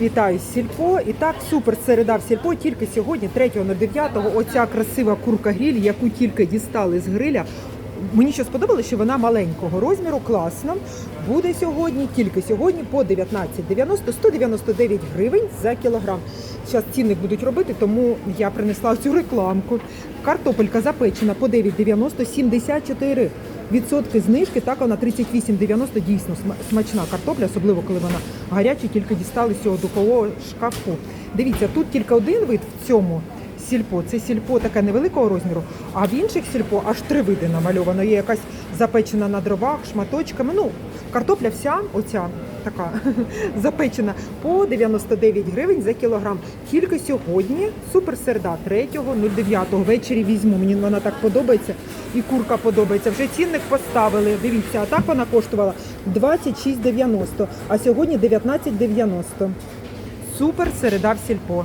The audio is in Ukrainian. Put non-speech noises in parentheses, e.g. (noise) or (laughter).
Вітаю сільпо. І так, супер середа в сільпо. Тільки сьогодні, 3.09, оця красива курка гриль, яку тільки дістали з гриля. Мені що сподобалося, що вона маленького розміру, класно. Буде сьогодні, тільки сьогодні по 19,90, 199 гривень за кілограм. Зараз цінник будуть робити, тому я принесла цю рекламку. Картопелька запечена по 9,90, 74 відсотки знижки. Так вона 38,90, дійсно сма- смачна картопля, особливо коли вона гаряча, тільки дістали цього духового шкафу. Дивіться, тут тільки один вид в цьому сільпо. Це сільпо таке невеликого розміру, а в інших сільпо аж три види намальовано. Є якась запечена на дровах, шматочками. Ну, картопля вся оця така (laughs) запечена по 99 гривень за кілограм. Тільки сьогодні супер серда 3.09 ввечері візьму. Мені вона так подобається. І курка подобається. Вже цінник поставили. Дивіться, а так вона коштувала 26,90, а сьогодні 19,90. Супер середа в сільпо.